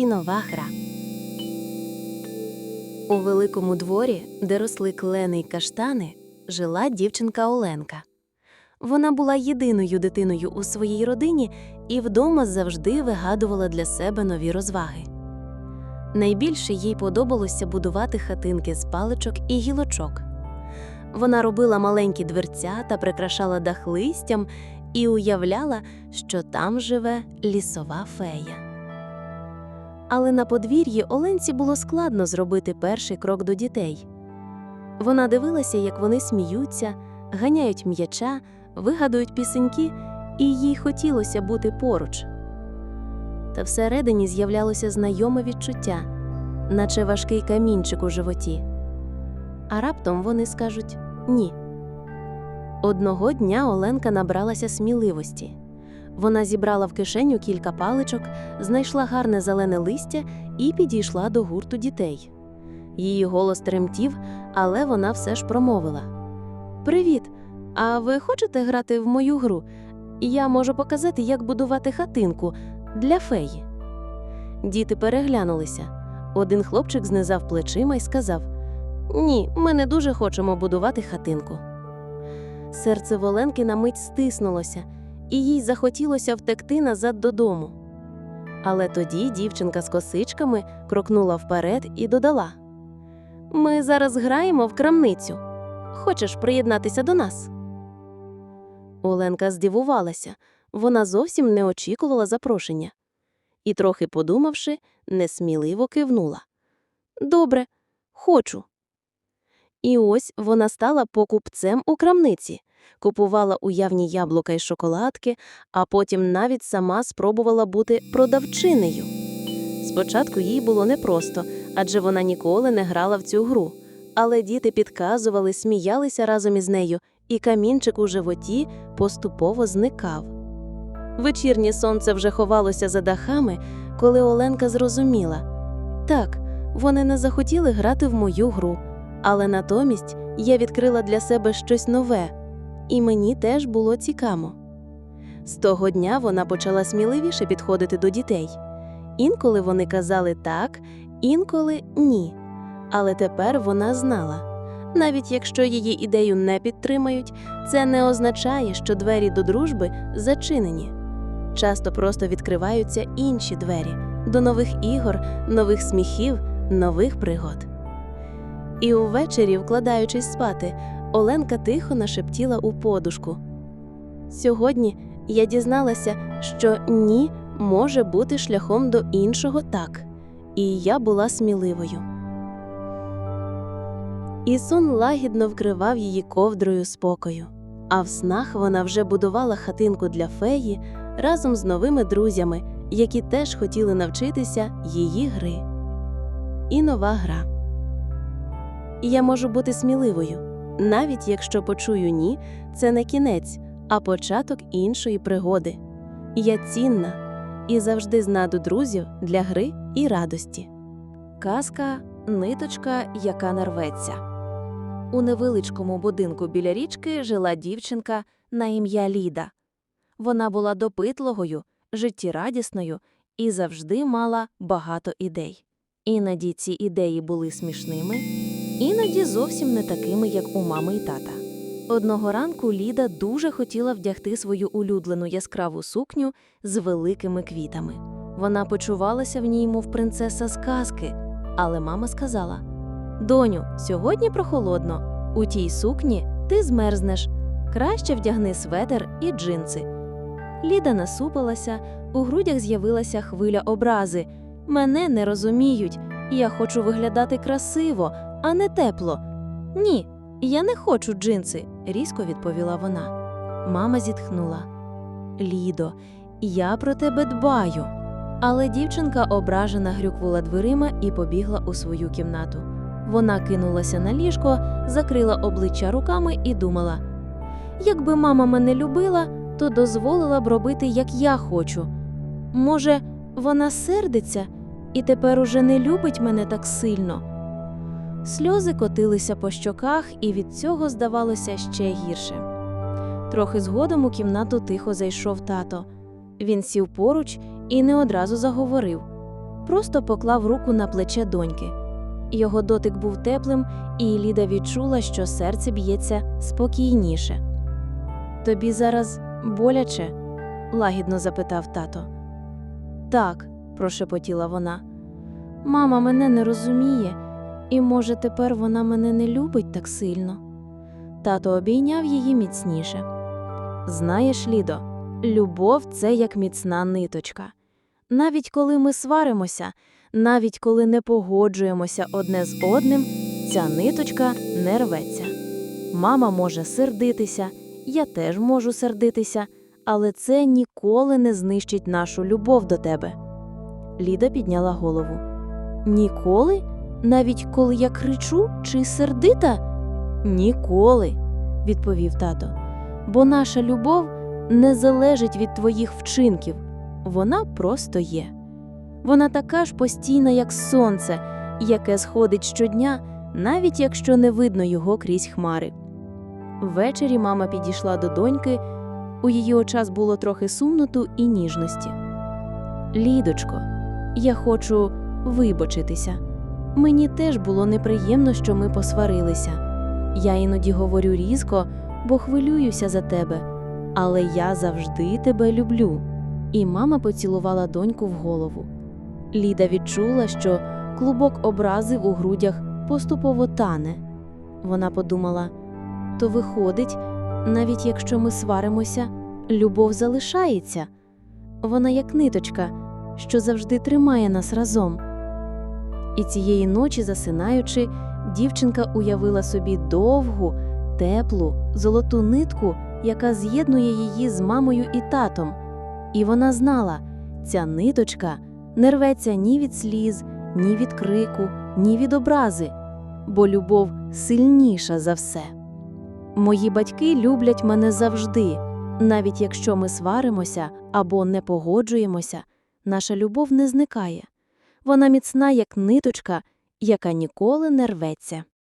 і нова гра. У великому дворі, де росли клени й каштани, жила дівчинка Оленка. Вона була єдиною дитиною у своїй родині і вдома завжди вигадувала для себе нові розваги. Найбільше їй подобалося будувати хатинки з паличок і гілочок. Вона робила маленькі дверця та прикрашала дах листям і уявляла, що там живе лісова фея. Але на подвір'ї Оленці було складно зробити перший крок до дітей. Вона дивилася, як вони сміються, ганяють м'яча, вигадують пісеньки, і їй хотілося бути поруч. Та всередині з'являлося знайоме відчуття, наче важкий камінчик у животі. А раптом вони скажуть ні. Одного дня Оленка набралася сміливості. Вона зібрала в кишеню кілька паличок, знайшла гарне зелене листя і підійшла до гурту дітей. Її голос тремтів, але вона все ж промовила: Привіт! А ви хочете грати в мою гру? Я можу показати, як будувати хатинку для феї. Діти переглянулися. Один хлопчик знизав плечима і сказав: Ні, ми не дуже хочемо будувати хатинку. Серце Воленки на мить стиснулося, і їй захотілося втекти назад додому. Але тоді дівчинка з косичками крокнула вперед і додала: Ми зараз граємо в крамницю. Хочеш приєднатися до нас? Оленка здивувалася, вона зовсім не очікувала запрошення. І, трохи подумавши, несміливо кивнула. Добре, хочу. І ось вона стала покупцем у крамниці, купувала уявні яблука й шоколадки, а потім навіть сама спробувала бути продавчинею. Спочатку їй було непросто, адже вона ніколи не грала в цю гру. Але діти підказували, сміялися разом із нею, і камінчик у животі поступово зникав. Вечірнє сонце вже ховалося за дахами, коли Оленка зрозуміла так, вони не захотіли грати в мою гру, але натомість я відкрила для себе щось нове, і мені теж було цікаво. З того дня вона почала сміливіше підходити до дітей. Інколи вони казали так, інколи ні. Але тепер вона знала. Навіть якщо її ідею не підтримають, це не означає, що двері до дружби зачинені. Часто просто відкриваються інші двері до нових ігор, нових сміхів, нових пригод. І увечері, вкладаючись спати, Оленка тихо нашептіла у подушку. Сьогодні я дізналася, що ні може бути шляхом до іншого так, і я була сміливою. І сон лагідно вкривав її ковдрою спокою, а в снах вона вже будувала хатинку для феї разом з новими друзями, які теж хотіли навчитися її гри. І нова гра. Я можу бути сміливою, навіть якщо почую ні, це не кінець, а початок іншої пригоди. Я цінна і завжди знаду друзів для гри і радості. Казка ниточка, яка нарветься. У невеличкому будинку біля річки жила дівчинка на ім'я Ліда. Вона була допитливою, життєрадісною і завжди мала багато ідей. Іноді ці ідеї були смішними, іноді зовсім не такими, як у мами й тата. Одного ранку Ліда дуже хотіла вдягти свою улюблену яскраву сукню з великими квітами. Вона почувалася в ній, мов принцеса з казки, але мама сказала: Доню, сьогодні прохолодно. У тій сукні ти змерзнеш. Краще вдягни светер і джинси. Ліда насупилася, у грудях з'явилася хвиля образи. Мене не розуміють. Я хочу виглядати красиво, а не тепло. Ні, я не хочу джинси, різко відповіла вона. Мама зітхнула. Лідо, я про тебе дбаю. Але дівчинка ображена грюкнула дверима і побігла у свою кімнату. Вона кинулася на ліжко, закрила обличчя руками і думала: якби мама мене любила, то дозволила б робити, як я хочу. Може, вона сердиться і тепер уже не любить мене так сильно. Сльози котилися по щоках, і від цього здавалося ще гірше. Трохи згодом у кімнату тихо зайшов тато. Він сів поруч і не одразу заговорив. просто поклав руку на плече доньки. Його дотик був теплим, і Ліда відчула, що серце б'ється спокійніше. Тобі зараз боляче? лагідно запитав тато. Так, прошепотіла вона. Мама мене не розуміє, і, може, тепер вона мене не любить так сильно. Тато обійняв її міцніше. Знаєш, Лідо, любов це як міцна ниточка. Навіть коли ми сваримося, навіть коли не погоджуємося одне з одним, ця ниточка не рветься. Мама може сердитися, я теж можу сердитися, але це ніколи не знищить нашу любов до тебе. Ліда підняла голову. Ніколи? Навіть коли я кричу чи сердита? Ніколи, відповів тато. Бо наша любов не залежить від твоїх вчинків, вона просто є. Вона така ж постійна, як сонце, яке сходить щодня, навіть якщо не видно його крізь хмари. Ввечері мама підійшла до доньки, у її очах було трохи сумноту і ніжності. Лідочко, я хочу вибачитися. Мені теж було неприємно, що ми посварилися. Я іноді говорю різко, бо хвилююся за тебе, але я завжди тебе люблю. І мама поцілувала доньку в голову. Ліда відчула, що клубок образи у грудях поступово тане. Вона подумала: то виходить, навіть якщо ми сваримося, любов залишається. Вона як ниточка, що завжди тримає нас разом. І цієї ночі, засинаючи, дівчинка уявила собі довгу, теплу, золоту нитку, яка з'єднує її з мамою і татом. І вона знала, ця ниточка не рветься ні від сліз, ні від крику, ні від образи, бо любов сильніша за все. Мої батьки люблять мене завжди, навіть якщо ми сваримося або не погоджуємося, наша любов не зникає. Вона міцна, як ниточка, яка ніколи не рветься.